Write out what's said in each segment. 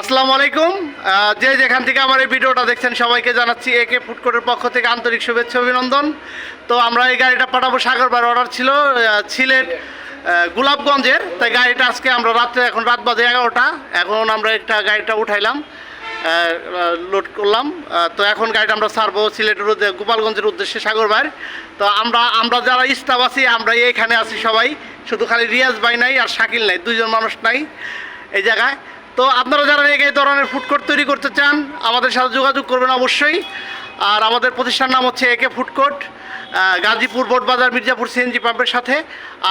আসসালামু আলাইকুম। যে যেখান থেকে আমার এই ভিডিওটা দেখছেন সবাইকে জানাচ্ছি একে ফুডকোর্টের পক্ষ থেকে আন্তরিক শুভেচ্ছা অভিনন্দন। তো আমরা এই গাড়িটা পাঠাবো সাগরবার। অর্ডার ছিল আহ, গোলাপগঞ্জের। তাই গাড়িটা আজকে আমরা রাত্রে এখন রাত বাজে এগারোটা। এখন আমরা একটা গাড়িটা উঠাইলাম লোড করলাম। তো এখন গাড়িটা আমরা ছাড়বো সিলেটের গোপালগঞ্জের উদ্দেশ্যে সাগরবার। তো আমরা আমরা যারা স্টাফ আছি আমরা এইখানে আছি সবাই। শুধু খালি রিয়াজ ভাই নাই আর শাকিল নাই দুইজন মানুষ নাই এই জায়গায়। তো আপনারা যারা এই ধরনের ফুড কোর্ট তৈরি করতে চান আমাদের সাথে যোগাযোগ করবেন অবশ্যই। আর আমাদের প্রতিষ্ঠান নাম হচ্ছে একে ফুড কোর্ট গাজীপুর বাজার মির্জাপুর সিএনজি পাম্পের সাথে।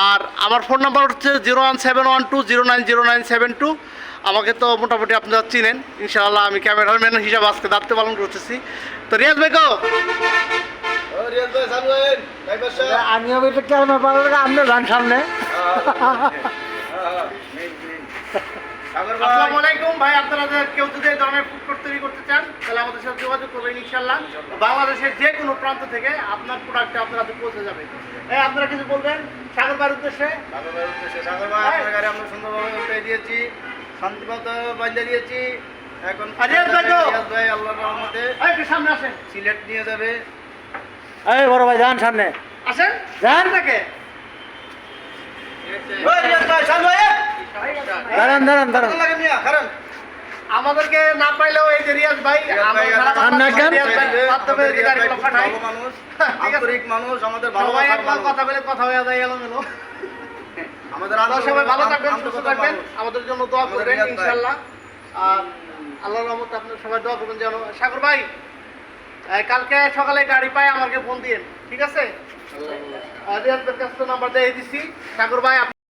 আর আমার ফোন নাম্বার হচ্ছে zero one seven one two zero nine zero nine seven two আমাকে তো মোটামুটি আপনারা চিনেন ইনশাআল্লাহ আমি ক্যামেরাম্যান হিসাবে আজকে দায়িত্ব পালন করতেছি। তো রিয়াজ ভাই কো আমিও বেটা কেমন পারব না আপনি যান সামনে আসসালামু আলাইকুম। ভাই আপনারা কেউ যদি এই ধরনের ফুড কোর্ট তৈরি করতে চান তাহলে আমাদের সাথে যোগাযোগ করবেন ইনশাল্লাহ বাংলাদেশের যে কোনো প্রান্ত থেকে আপনার প্রোডাক্টটা আপনার হাতে পৌঁছে যাবে। এই আপনারা কিছু বলবেন? সাগরবার উদ্দেশ্যে? আমরা সুন্দরভাবে উল্টে দিয়েছি শান্তিমত বান্ধে দিয়েছি। এখন ভাই আল্লাহর রহমতে সামনে আসেন। সিলেট নিয়ে যাবে। এই বড় ভাই যান সামনে। আসেন? যান। থেকে ওই রিয়াজ ভাই, শান্ত ভাই, এ! দাঁড়ান দাঁড়ান দাঁড়ান। আমাদেরকে না পাইলেও এই যে রিয়াজ ভাই মাধ্যমে। আন্তরিক মানুষ, আমাদের ভালো। কথা বলে কথা হয়ে যায় আমাদের সবাই ভালো থাকবেন সুস্থ থাকবেন। আমাদের জন্য দোয়া করবেন আর আল্লাহর রহমতে আপনার সবাই দোয়া করবেন যেন। সাগর ভাই কালকে সকালে গাড়ি পাই আমাকে ফোন দিন ঠিক আছে? নাম্বার দিয়ে দিচ্ছি সাগর ভাই আপনার